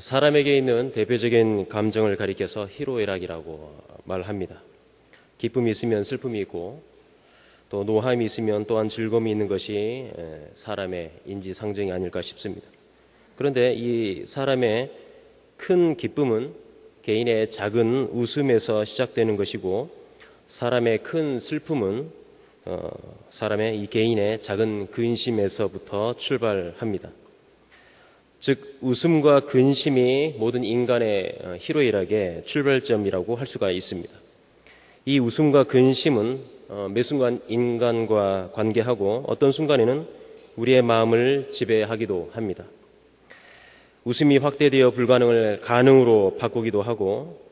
사람에게 있는 대표적인 감정을 가리켜서 희로애락이라고 말합니다. 기쁨이 있으면 슬픔이 있고 또 노함이 있으면 또한 즐거움이 있는 것이 사람의 인지상정이 아닐까 싶습니다. 그런데 이 사람의 큰 기쁨은 개인의 작은 웃음에서 시작되는 것이고 사람의 큰 슬픔은 어, 사람의 이 개인의 작은 근심에서부터 출발합니다. 즉 웃음과 근심이 모든 인간의 어, 희로애락의 출발점이라고 할 수가 있습니다. 이 웃음과 근심은 어, 매 순간 인간과 관계하고 어떤 순간에는 우리의 마음을 지배하기도 합니다. 웃음이 확대되어 불가능을 가능으로 바꾸기도 하고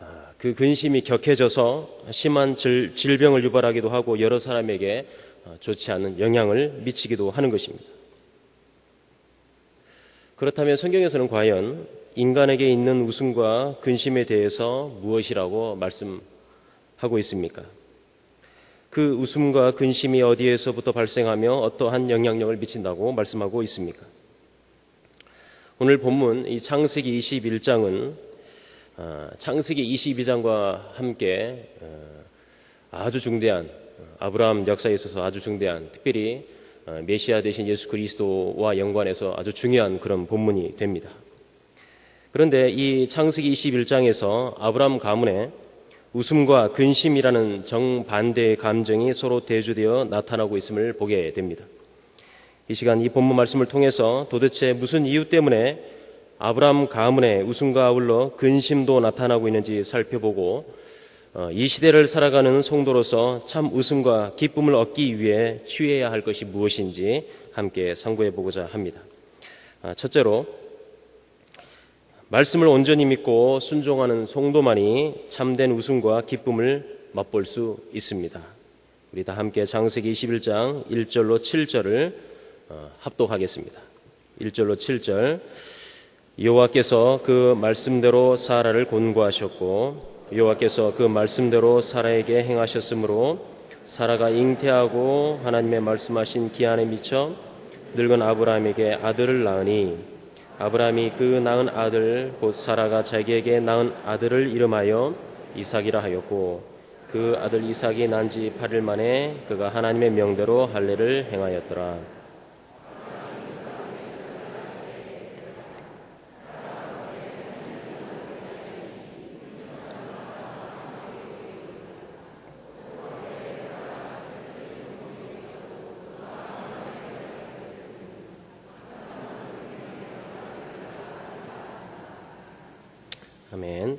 아, 그 근심이 격해져서 심한 질병을 유발하기도 하고 여러 사람에게 어, 좋지 않은 영향을 미치기도 하는 것입니다. 그렇다면 성경에서는 과연 인간에게 있는 웃음과 근심에 대해서 무엇이라고 말씀하고 있습니까? 그 웃음과 근심이 어디에서부터 발생하며 어떠한 영향력을 미친다고 말씀하고 있습니까? 오늘 본문 이 창세기 21장은 아, 창세기 22장과 함께 어, 아주 중대한 아브라함 역사에 있어서 아주 중대한 특별히 어, 메시아 대신 예수 그리스도와 연관해서 아주 중요한 그런 본문이 됩니다. 그런데 이 창세기 21장에서 아브라함 가문에 웃음과 근심이라는 정반대의 감정이 서로 대조되어 나타나고 있음을 보게 됩니다. 이 시간 이 본문 말씀을 통해서 도대체 무슨 이유 때문에 아브라함 가문에 웃음과 아울러 근심도 나타나고 있는지 살펴보고 어, 이 시대를 살아가는 성도로서 참 웃음과 기쁨을 얻기 위해 취해야 할 것이 무엇인지 함께 상고해 보고자 합니다. 아, 첫째로 말씀을 온전히 믿고 순종하는 성도만이 참된 웃음과 기쁨을 맛볼 수 있습니다. 우리 다 함께 장세기 21장 1절로 7절을 어, 합독하겠습니다. 1절로 7절 여호와께서 그 말씀대로 사라를 곤고하셨고 여호와께서 그 말씀대로 사라에게 행하셨으므로 사라가 잉태하고 하나님의 말씀하신 기한에 미쳐 늙은 아브라함에게 아들을 낳으니 아브라함이 그 낳은 아들 곧 사라가 자기에게 낳은 아들을 이름하여 이삭이라 하였고 그 아들 이삭이 난 지 8일 만에 그가 하나님의 명대로 할례를 행하였더라. 아멘.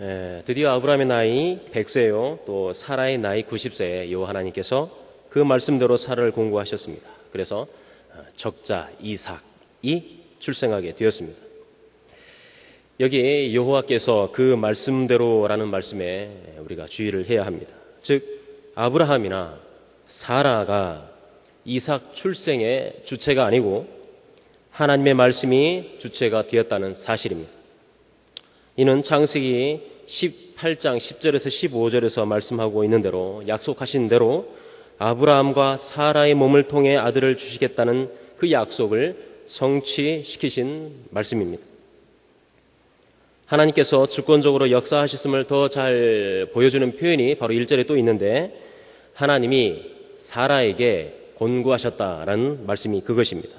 에, 드디어 아브라함의 나이 100세요. 또 사라의 나이 90세에 여호와 하나님께서 그 말씀대로 사라를 공고하셨습니다. 그래서 어, 적자 이삭이 출생하게 되었습니다. 여기 여호와께서 그 말씀대로라는 말씀에 우리가 주의를 해야 합니다. 즉 아브라함이나 사라가 이삭 출생의 주체가 아니고 하나님의 말씀이 주체가 되었다는 사실입니다. 이는 창세기 18장 10절에서 15절에서 말씀하고 있는 대로 약속하신 대로 아브라함과 사라의 몸을 통해 아들을 주시겠다는 그 약속을 성취시키신 말씀입니다. 하나님께서 주권적으로 역사하셨음을 더 잘 보여주는 표현이 바로 1절에 또 있는데 하나님이 사라에게 권고하셨다라는 말씀이 그것입니다.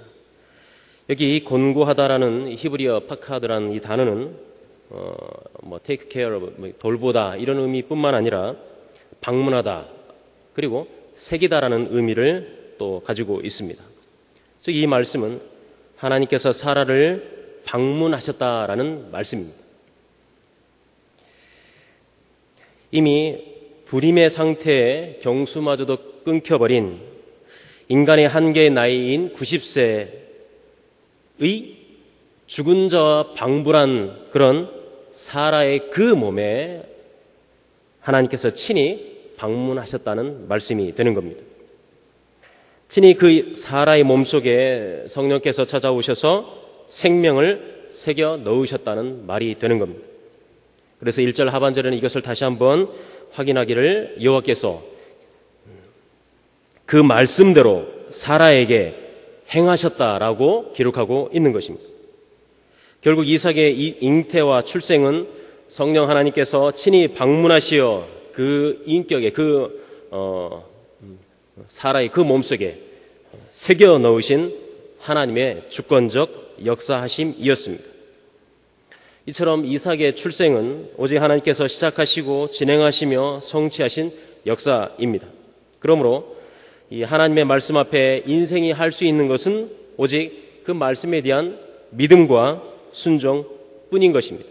여기 권고하다라는 히브리어 파카드라는 이 단어는 어, 뭐 take care of 뭐 돌보다 이런 의미뿐만 아니라 방문하다 그리고 새기다라는 의미를 또 가지고 있습니다. 즉 이 말씀은 하나님께서 사라를 방문하셨다라는 말씀입니다. 이미 불임의 상태에 경수마저도 끊겨버린 인간의 한계의 나이인 90세의 죽은 자와 방불한 그런 사라의 그 몸에 하나님께서 친히 방문하셨다는 말씀이 되는 겁니다. 친히 그 사라의 몸 속에 성령께서 찾아오셔서 생명을 새겨 넣으셨다는 말이 되는 겁니다. 그래서 1절 하반절에는 이것을 다시 한번 확인하기를 여호와께서 그 말씀대로 사라에게 행하셨다라고 기록하고 있는 것입니다. 결국 이삭의 잉태와 출생은 성령 하나님께서 친히 방문하시어 그 인격에 그 어, 사라의 그 몸속에 새겨 넣으신 하나님의 주권적 역사하심이었습니다. 이처럼 이삭의 출생은 오직 하나님께서 시작하시고 진행하시며 성취하신 역사입니다. 그러므로 이 하나님의 말씀 앞에 인생이 할 수 있는 것은 오직 그 말씀에 대한 믿음과 순종뿐인 것입니다.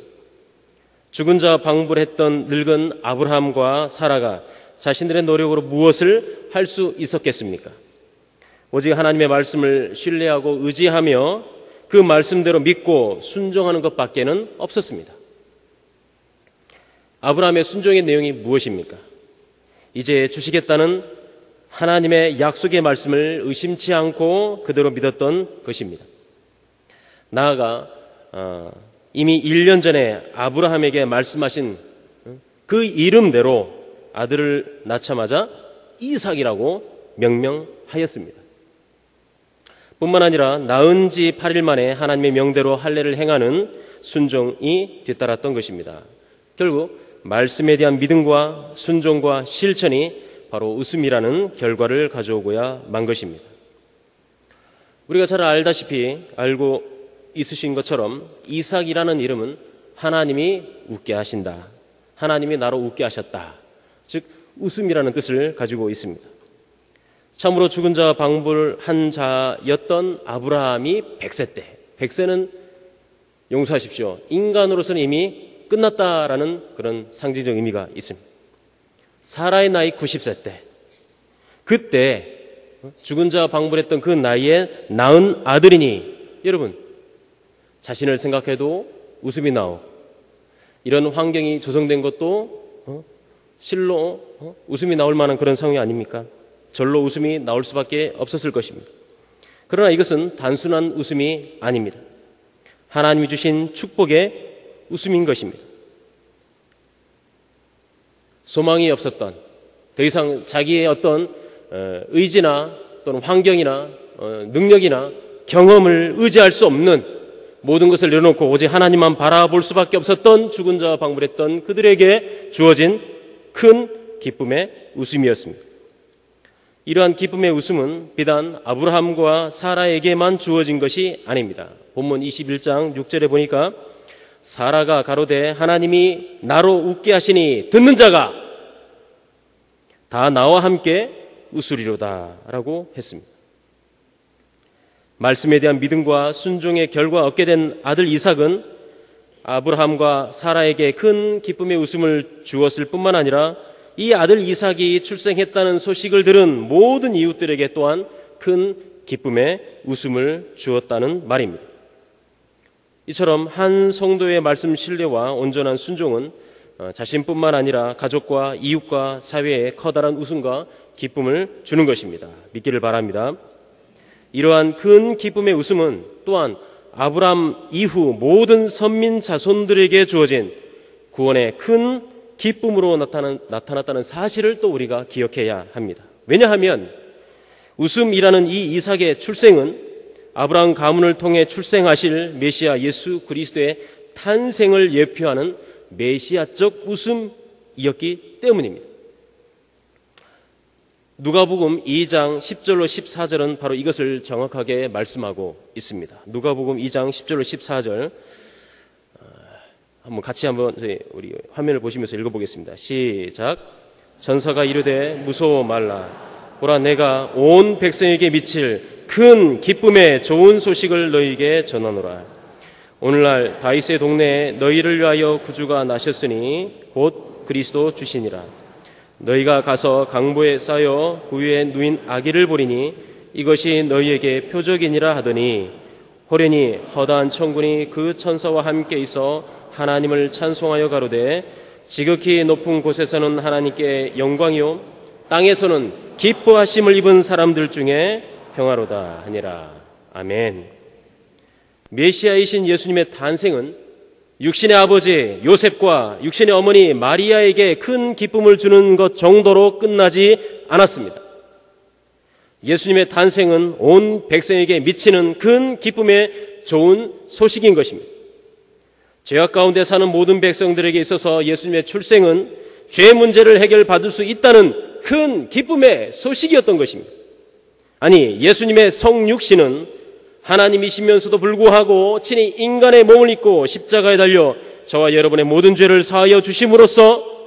죽은 자 방불 했던 늙은 아브라함과 사라가 자신들의 노력으로 무엇을 할 수 있었겠습니까? 오직 하나님의 말씀을 신뢰하고 의지하며 그 말씀대로 믿고 순종하는 것밖에는 없었습니다. 아브라함의 순종의 내용이 무엇입니까? 이제 주시겠다는 하나님의 약속의 말씀을 의심치 않고 그대로 믿었던 것입니다. 나아가 어, 이미 1년 전에 아브라함에게 말씀하신 그 이름대로 아들을 낳자마자 이삭이라고 명명하였습니다. 뿐만 아니라 낳은 지 8일 만에 하나님의 명대로 할례를 행하는 순종이 뒤따랐던 것입니다. 결국 말씀에 대한 믿음과 순종과 실천이 바로 웃음이라는 결과를 가져오고야 만 것입니다. 우리가 잘 알다시피 알고 있으신 것처럼 이삭이라는 이름은 하나님이 웃게 하신다. 하나님이 나로 웃게 하셨다. 즉 웃음이라는 뜻을 가지고 있습니다. 참으로 죽은 자 방불한 자였던 아브라함이 100세 때 100세는 용서하십시오. 인간으로서는 이미 끝났다라는 그런 상징적 의미가 있습니다. 사라의 나이 90세 때 그때 죽은 자 방불했던 그 나이에 낳은 아들이니 여러분 자신을 생각해도 웃음이 나오 이런 환경이 조성된 것도 어? 실로 어? 웃음이 나올 만한 그런 상황이 아닙니까? 절로 웃음이 나올 수밖에 없었을 것입니다. 그러나 이것은 단순한 웃음이 아닙니다. 하나님이 주신 축복의 웃음인 것입니다. 소망이 없었던 더 이상 자기의 어떤 어, 의지나 또는 환경이나 어, 능력이나 경험을 의지할 수 없는 모든 것을 내려놓고 오직 하나님만 바라볼 수밖에 없었던 죽은 자와 방불했던 그들에게 주어진 큰 기쁨의 웃음이었습니다. 이러한 기쁨의 웃음은 비단 아브라함과 사라에게만 주어진 것이 아닙니다. 본문 21장 6절에 보니까 사라가 가로되 하나님이 나로 웃게 하시니 듣는 자가 다 나와 함께 웃으리로다라고 했습니다. 말씀에 대한 믿음과 순종의 결과 얻게 된 아들 이삭은 아브라함과 사라에게 큰 기쁨의 웃음을 주었을 뿐만 아니라 이 아들 이삭이 출생했다는 소식을 들은 모든 이웃들에게 또한 큰 기쁨의 웃음을 주었다는 말입니다. 이처럼 한 성도의 말씀 신뢰와 온전한 순종은 어, 자신뿐만 아니라 가족과 이웃과 사회에 커다란 웃음과 기쁨을 주는 것입니다. 믿기를 바랍니다. 이러한 큰 기쁨의 웃음은 또한 아브람 이후 모든 선민 자손들에게 주어진 구원의 큰 기쁨으로 나타났다는 사실을 또 우리가 기억해야 합니다. 왜냐하면 웃음이라는 이 이삭의 출생은 아브라함 가문을 통해 출생하실 메시아 예수 그리스도의 탄생을 예표하는 메시아적 웃음이었기 때문입니다. 누가복음 2장 10절로 14절은 바로 이것을 정확하게 말씀하고 있습니다. 누가복음 2장 10절로 14절 한번 같이 한번 우리 화면을 보시면서 읽어보겠습니다. 시작. 전사가 이르되 무서워 말라. 보라 내가 온 백성에게 미칠 큰 기쁨의 좋은 소식을 너희에게 전하노라. 오늘날 다윗의 동네에 너희를 위하여 구주가 나셨으니 곧 그리스도 주시니라. 너희가 가서 강보에 쌓여 구유에 누인 아기를 보리니 이것이 너희에게 표적이니라 하더니 호련히 허다한 천군이 그 천사와 함께 있어 하나님을 찬송하여 가로되 지극히 높은 곳에서는 하나님께 영광이요 땅에서는 기뻐하심을 입은 사람들 중에 평화로다 하니라. 아멘. 메시아이신 예수님의 탄생은 육신의 아버지 요셉과 육신의 어머니 마리아에게 큰 기쁨을 주는 것 정도로 끝나지 않았습니다. 예수님의 탄생은 온 백성에게 미치는 큰 기쁨의 좋은 소식인 것입니다. 죄악 가운데 사는 모든 백성들에게 있어서 예수님의 출생은 죄 문제를 해결받을 수 있다는 큰 기쁨의 소식이었던 것입니다. 아니, 예수님의 성육신은 하나님이시면서도 불구하고 친히 인간의 몸을 입고 십자가에 달려 저와 여러분의 모든 죄를 사하여 주심으로써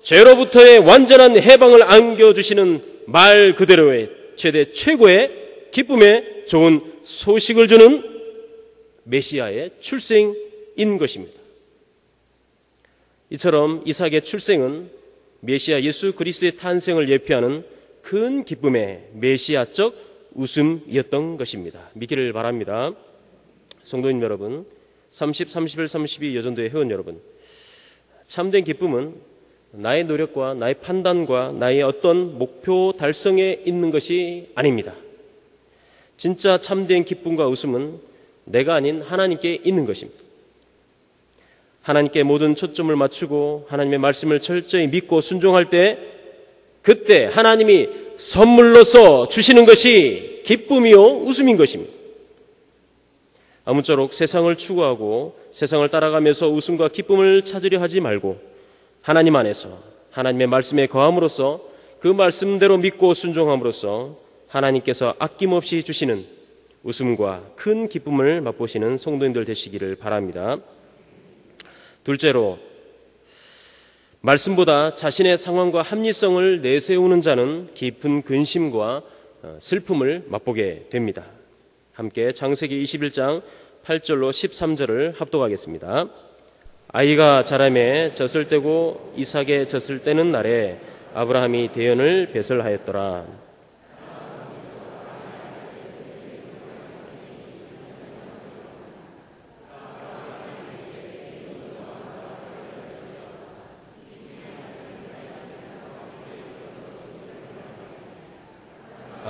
죄로부터의 완전한 해방을 안겨주시는 말 그대로의 최대 최고의 기쁨의 좋은 소식을 주는 메시아의 출생인 것입니다. 이처럼 이삭의 출생은 메시아 예수 그리스도의 탄생을 예표하는 큰 기쁨의 메시아적 웃음이었던 것입니다. 믿기를 바랍니다. 성도님 여러분, 30, 31, 32 여전도의 회원 여러분, 참된 기쁨은 나의 노력과 나의 판단과 나의 어떤 목표 달성에 있는 것이 아닙니다. 진짜 참된 기쁨과 웃음은 내가 아닌 하나님께 있는 것입니다. 하나님께 모든 초점을 맞추고 하나님의 말씀을 철저히 믿고 순종할 때 그때 하나님이 선물로서 주시는 것이 기쁨이요 웃음인 것입니다. 아무쪼록 세상을 추구하고 세상을 따라가면서 웃음과 기쁨을 찾으려 하지 말고 하나님 안에서 하나님의 말씀에 거함으로써 그 말씀대로 믿고 순종함으로써 하나님께서 아낌없이 주시는 웃음과 큰 기쁨을 맛보시는 성도님들 되시기를 바랍니다. 둘째로 말씀보다 자신의 상황과 합리성을 내세우는 자는 깊은 근심과 어, 슬픔을 맛보게 됩니다. 함께 창세기 21장 8절로 13절을 합독하겠습니다. 아이가 자라매 젖을 떼고 이삭에 젖을 떼는 날에 아브라함이 대연을 배설하였더라.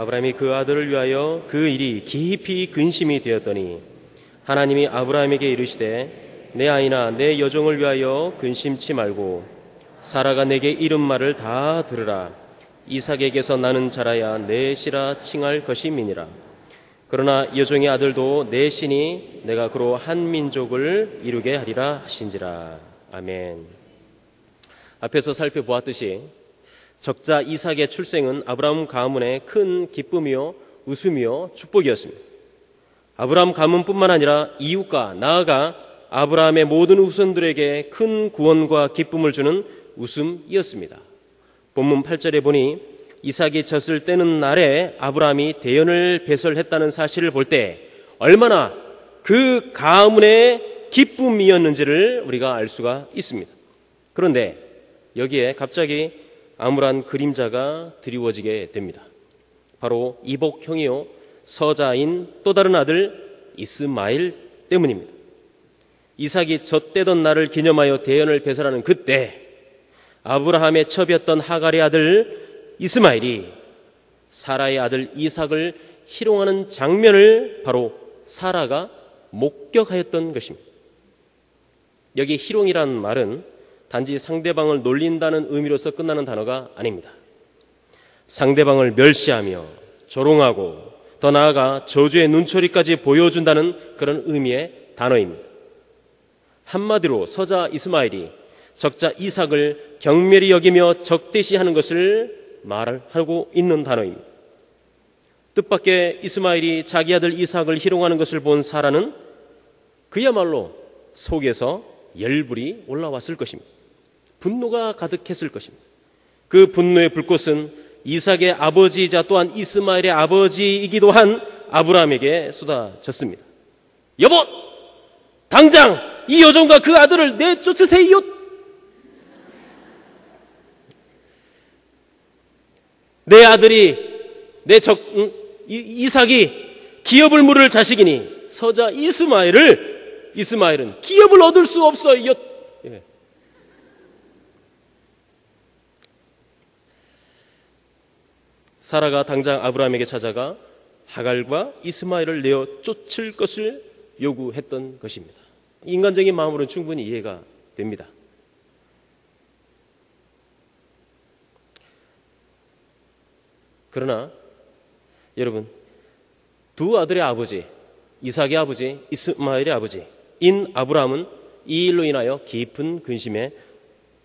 아브라함이 그 아들을 위하여 그 일이 깊이 근심이 되었더니 하나님이 아브라함에게 이르시되 내 아이나 내 여종을 위하여 근심치 말고 사라가 내게 이른 말을 다 들으라. 이삭에게서 나는 자라야 내 씨라 칭할 것임이니라. 그러나 여종의 아들도 내 신이 내가 그로 한 민족을 이루게 하리라 하신지라. 아멘. 앞에서 살펴보았듯이 적자 이삭의 출생은 아브라함 가문의 큰 기쁨이요 웃음이요 축복이었습니다. 아브라함 가문뿐만 아니라 이웃과 나아가 아브라함의 모든 후손들에게 큰 구원과 기쁨을 주는 웃음이었습니다. 본문 8절에 보니 이삭이 졌을 때는 날에 아브라함이 대연을 배설했다는 사실을 볼 때 얼마나 그 가문의 기쁨이었는지를 우리가 알 수가 있습니다. 그런데 여기에 갑자기 암울한 그림자가 드리워지게 됩니다. 바로 이복형이요 서자인 또 다른 아들 이스마일 때문입니다. 이삭이 젖대던 날을 기념하여 대연을 배설하는 그때 아브라함의 첩이었던 하갈의 아들 이스마일이 사라의 아들 이삭을 희롱하는 장면을 바로 사라가 목격하였던 것입니다. 여기 희롱이란 말은 단지 상대방을 놀린다는 의미로서 끝나는 단어가 아닙니다. 상대방을 멸시하며 조롱하고 더 나아가 저주의 눈초리까지 보여준다는 그런 의미의 단어입니다. 한마디로 서자 이스마일이 적자 이삭을 경멸히 여기며 적대시하는 것을 말하고 있는 단어입니다. 뜻밖의 이스마일이 자기 아들 이삭을 희롱하는 것을 본 사라는 그야말로 속에서 열불이 올라왔을 것입니다. 분노가 가득했을 것입니다. 그 분노의 불꽃은 이삭의 아버지이자 또한 이스마엘의 아버지이기도 한 아브라함에게 쏟아졌습니다. 여보! 당장 이 여종과 그 아들을 내쫓으세요! 내 아들이 내 적, 응? 이삭이 기업을 물을 자식이니 서자 이스마엘을 이스마엘은 기업을 얻을 수 없어요. 예. 사라가 당장 아브라함에게 찾아가 하갈과 이스마엘을 내어 쫓을 것을 요구했던 것입니다. 인간적인 마음으로는 충분히 이해가 됩니다. 그러나 여러분 두 아들의 아버지 이삭의 아버지 이스마엘의 아버지 인 아브라함은 이 일로 인하여 깊은 근심에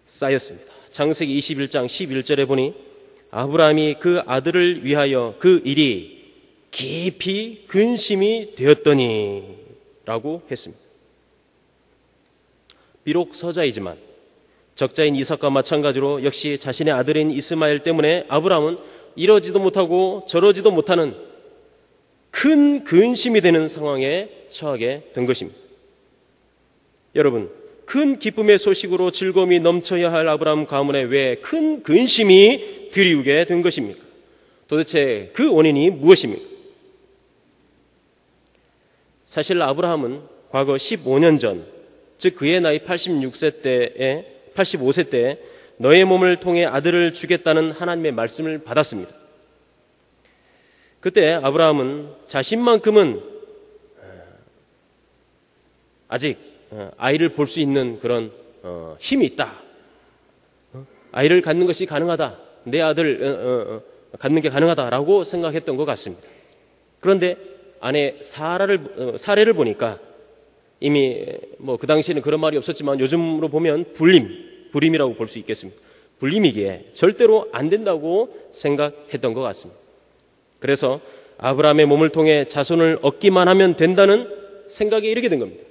쌓였습니다. 창세기 21장 11절에 보니 아브라함이 그 아들을 위하여 그 일이 깊이 근심이 되었더니 라고 했습니다. 비록 서자이지만 적자인 이삭과 마찬가지로 역시 자신의 아들인 이스마엘 때문에 아브라함은 이러지도 못하고 저러지도 못하는 큰 근심이 되는 상황에 처하게 된 것입니다. 여러분, 큰 기쁨의 소식으로 즐거움이 넘쳐야 할 아브라함 가문에 왜 큰 근심이 들이우게 된 것입니까? 도대체 그 원인이 무엇입니까? 사실 아브라함은 과거 15년 전, 즉 그의 나이 86세 때에 85세 때 너의 몸을 통해 아들을 주겠다는 하나님의 말씀을 받았습니다. 그때 아브라함은 자신만큼은 아직 아이를 볼 수 있는 그런 어, 힘이 있다. 어? 아이를 갖는 것이 가능하다. 내 아들 어, 갖는 게 가능하다라고 생각했던 것 같습니다. 그런데 아내 사라를 사례를 보니까 이미 뭐 그 당시에는 그런 말이 없었지만 요즘으로 보면 불림, 불임이라고 볼 수 있겠습니다. 불림이기에 절대로 안 된다고 생각했던 것 같습니다. 그래서 아브라함의 몸을 통해 자손을 얻기만 하면 된다는 생각에 이르게 된 겁니다.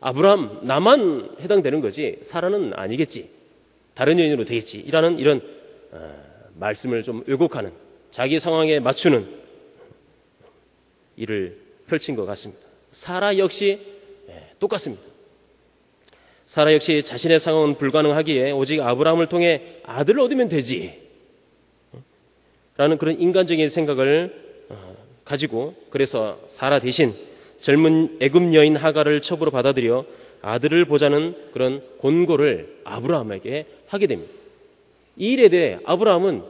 아브라함 나만 해당되는 거지 사라는 아니겠지. 다른 여인으로 되겠지. 이라는 이런 어, 말씀을 좀 왜곡하는 자기 상황에 맞추는 일을 펼친 것 같습니다. 사라 역시 예, 똑같습니다. 사라 역시 자신의 상황은 불가능하기에 오직 아브라함을 통해 아들을 얻으면 되지. 라는 그런 인간적인 생각을 어, 가지고 그래서 사라 대신 젊은 애굽 여인 하가를 첩으로 받아들여 아들을 보자는 그런 권고를 아브라함에게 하게 됩니다. 이 일에 대해 아브라함은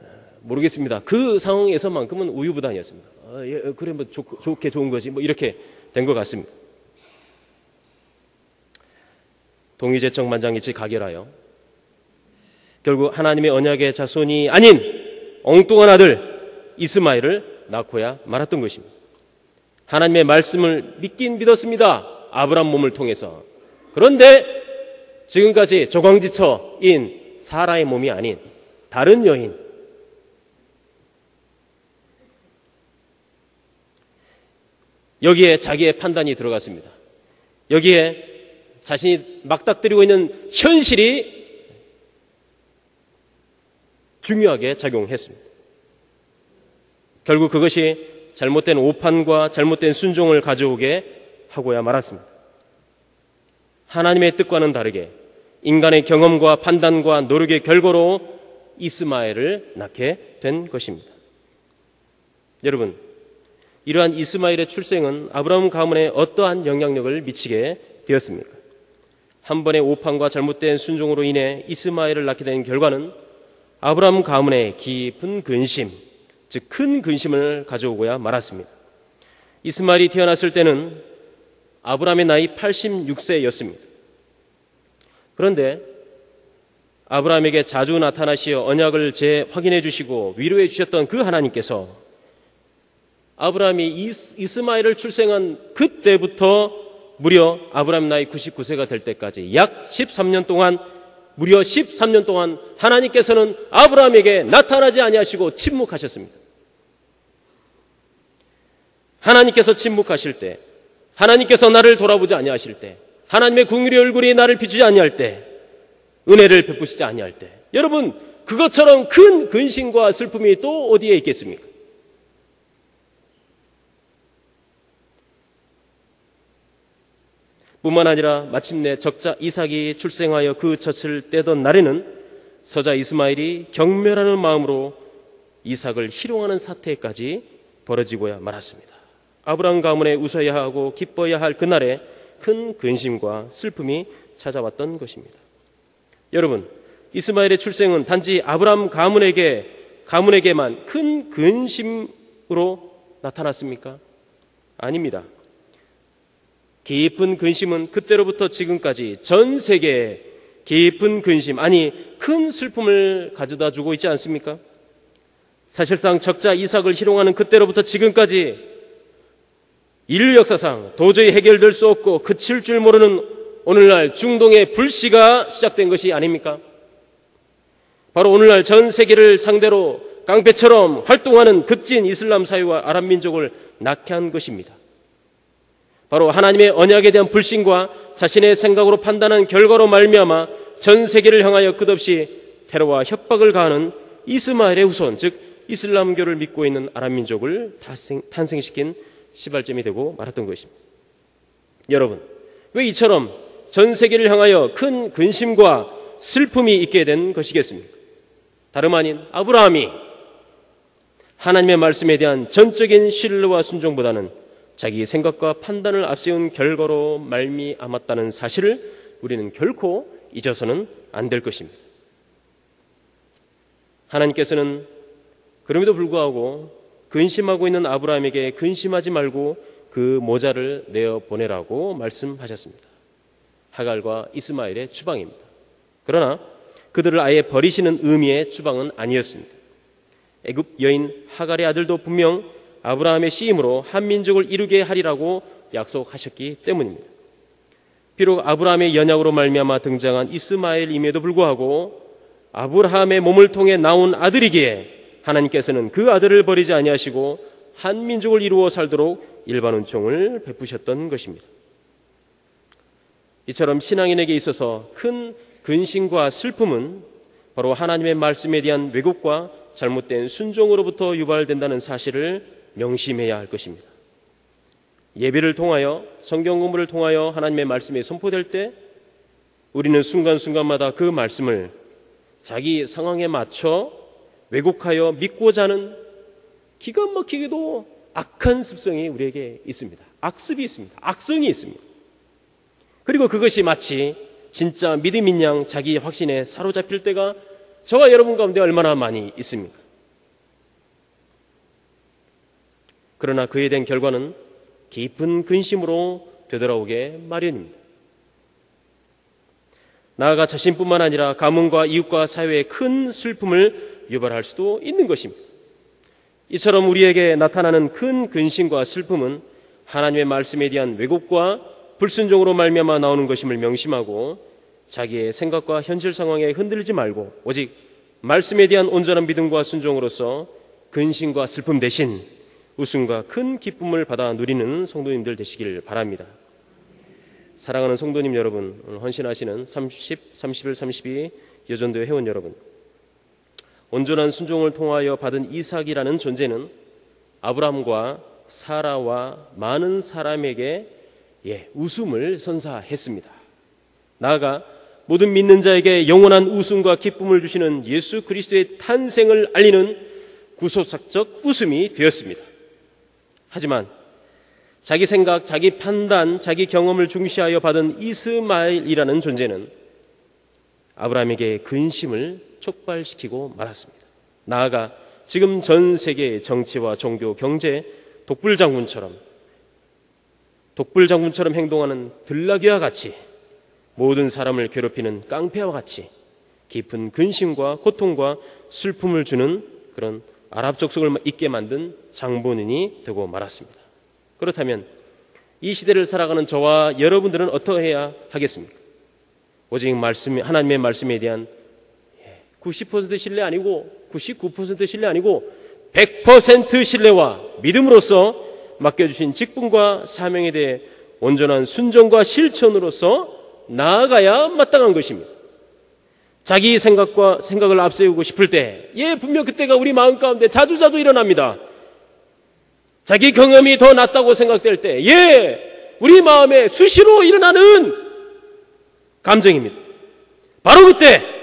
어, 모르겠습니다. 그 상황에서만큼은 우유부단이었습니다. 아, 예, 그래 뭐 좋, 좋게 좋은 거지 뭐 이렇게 된 것 같습니다. 동의제청 만장일치 가결하여 결국 하나님의 언약의 자손이 아닌 엉뚱한 아들 이스마엘을 낳고야 말았던 것입니다. 하나님의 말씀을 믿긴 믿었습니다. 아브람 몸을 통해서. 그런데 지금까지 조광지처인 사라의 몸이 아닌 다른 여인, 여기에 자기의 판단이 들어갔습니다. 여기에 자신이 막닥뜨리고 있는 현실이 중요하게 작용했습니다. 결국 그것이 잘못된 오판과 잘못된 순종을 가져오게 하고야 말았습니다. 하나님의 뜻과는 다르게 인간의 경험과 판단과 노력의 결과로 이스마엘을 낳게 된 것입니다. 여러분, 이러한 이스마엘의 출생은 아브라함 가문에 어떠한 영향력을 미치게 되었습니까? 한 번의 오판과 잘못된 순종으로 인해 이스마엘을 낳게 된 결과는 아브라함 가문의 깊은 근심, 즉 큰 근심을 가져오고야 말았습니다. 이스마엘이 태어났을 때는 아브라함의 나이 86세였습니다. 그런데 아브라함에게 자주 나타나시어 언약을 재확인해 주시고 위로해 주셨던 그 하나님께서 아브라함이 이스마엘을 출생한 그때부터 무려 아브라함 나이 99세가 될 때까지 약 13년 동안 무려 13년 동안 하나님께서는 아브라함에게 나타나지 아니하시고 침묵하셨습니다. 하나님께서 침묵하실 때, 하나님께서 나를 돌아보지 아니하실 때, 하나님의 궁율의 얼굴이 나를 비추지 아니할 때, 은혜를 베푸시지 아니할 때, 여러분 그것처럼 큰 근심과 슬픔이 또 어디에 있겠습니까? 뿐만 아니라 마침내 적자 이삭이 출생하여 그 젖을 떼던 날에는 서자 이스마일이 경멸하는 마음으로 이삭을 희롱하는 사태까지 벌어지고야 말았습니다. 아브라함 가문에 웃어야 하고 기뻐야 할 그날에 큰 근심과 슬픔이 찾아왔던 것입니다. 여러분, 이스마엘의 출생은 단지 아브라함 가문에게 가문에게만 큰 근심으로 나타났습니까? 아닙니다. 깊은 근심은 그때로부터 지금까지 전 세계에 깊은 근심, 아니 큰 슬픔을 가져다 주고 있지 않습니까? 사실상 적자 이삭을 희롱하는 그때로부터 지금까지 인류 역사상 도저히 해결될 수 없고 그칠 줄 모르는 오늘날 중동의 불씨가 시작된 것이 아닙니까? 바로 오늘날 전 세계를 상대로 깡패처럼 활동하는 급진 이슬람 사회와 아랍 민족을 낳게 한 것입니다. 바로 하나님의 언약에 대한 불신과 자신의 생각으로 판단한 결과로 말미암아 전 세계를 향하여 끝없이 테러와 협박을 가하는 이스마엘의 후손, 즉 이슬람교를 믿고 있는 아랍 민족을 탄생시킨 시발점이 되고 말았던 것입니다. 여러분, 왜 이처럼 전 세계를 향하여 큰 근심과 슬픔이 있게 된 것이겠습니까? 다름 아닌 아브라함이 하나님의 말씀에 대한 전적인 신뢰와 순종보다는 자기 생각과 판단을 앞세운 결과로 말미암았다는 사실을 우리는 결코 잊어서는 안 될 것입니다. 하나님께서는 그럼에도 불구하고 근심하고 있는 아브라함에게 근심하지 말고 그 모자를 내어 보내라고 말씀하셨습니다. 하갈과 이스마엘의 추방입니다. 그러나 그들을 아예 버리시는 의미의 추방은 아니었습니다. 애굽 여인 하갈의 아들도 분명 아브라함의 씨임으로 한 민족을 이루게 하리라고 약속하셨기 때문입니다. 비록 아브라함의 연약으로 말미암아 등장한 이스마엘임에도 불구하고 아브라함의 몸을 통해 나온 아들이기에 하나님께서는 그 아들을 버리지 아니하시고 한 민족을 이루어 살도록 일반 은총을 베푸셨던 것입니다. 이처럼 신앙인에게 있어서 큰 근심과 슬픔은 바로 하나님의 말씀에 대한 왜곡과 잘못된 순종으로부터 유발된다는 사실을 명심해야 할 것입니다. 예배를 통하여 성경 공부를 통하여 하나님의 말씀이 선포될 때 우리는 순간순간마다 그 말씀을 자기 상황에 맞춰 왜곡하여 믿고자 하는 기가 막히게도 악한 습성이 우리에게 있습니다. 악습이 있습니다. 악성이 있습니다. 그리고 그것이 마치 진짜 믿음인 양 자기 확신에 사로잡힐 때가 저와 여러분 가운데 얼마나 많이 있습니까? 그러나 그에 대한 결과는 깊은 근심으로 되돌아오게 마련입니다. 나아가 자신뿐만 아니라 가문과 이웃과 사회에 큰 슬픔을 유발할 수도 있는 것입니다. 이처럼 우리에게 나타나는 큰 근심과 슬픔은 하나님의 말씀에 대한 왜곡과 불순종으로 말미암아 나오는 것임을 명심하고 자기의 생각과 현실 상황에 흔들리지 말고 오직 말씀에 대한 온전한 믿음과 순종으로서 근심과 슬픔 대신 웃음과 큰 기쁨을 받아 누리는 성도님들 되시길 바랍니다. 사랑하는 성도님 여러분, 헌신하시는 30, 31, 32 여전도 회원 여러분. 온전한 순종을 통하여 받은 이삭이라는 존재는 아브라함과 사라와 많은 사람에게 예, 웃음을 선사했습니다. 나아가 모든 믿는 자에게 영원한 웃음과 기쁨을 주시는 예수 그리스도의 탄생을 알리는 구속사적 웃음이 되었습니다. 하지만 자기 생각, 자기 판단, 자기 경험을 중시하여 받은 이스마엘이라는 존재는 아브라함에게 근심을 촉발시키고 말았습니다. 나아가 지금 전 세계의 정치와 종교, 경제, 독불 장군처럼 독불 장군처럼 행동하는 들나귀와 같이 모든 사람을 괴롭히는 깡패와 같이 깊은 근심과 고통과 슬픔을 주는 그런 아랍 족속을 있게 만든 장본인이 되고 말았습니다. 그렇다면 이 시대를 살아가는 저와 여러분들은 어떻게 해야 하겠습니까? 오직 말씀, 하나님의 말씀에 대한 90% 신뢰 아니고 99% 신뢰 아니고 100% 신뢰와 믿음으로써 맡겨주신 직분과 사명에 대해 온전한 순종과 실천으로서 나아가야 마땅한 것입니다. 자기 생각과 생각을 앞세우고 싶을 때, 예, 분명 그때가 우리 마음 가운데 자주자주 일어납니다. 자기 경험이 더 낫다고 생각될 때, 예, 우리 마음에 수시로 일어나는 감정입니다. 바로 그때,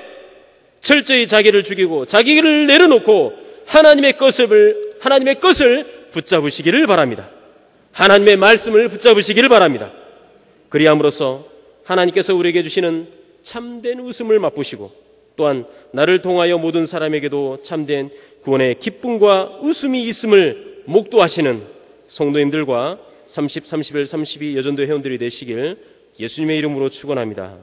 철저히 자기를 죽이고, 자기를 내려놓고, 하나님의 것을, 하나님의 것을 붙잡으시기를 바랍니다. 하나님의 말씀을 붙잡으시기를 바랍니다. 그리함으로써 하나님께서 우리에게 주시는 참된 웃음을 맛보시고 또한 나를 통하여 모든 사람에게도 참된 구원의 기쁨과 웃음이 있음을 목도하시는 성도님들과 30, 31, 32 여전도 회원들이 되시길 예수님의 이름으로 축원합니다.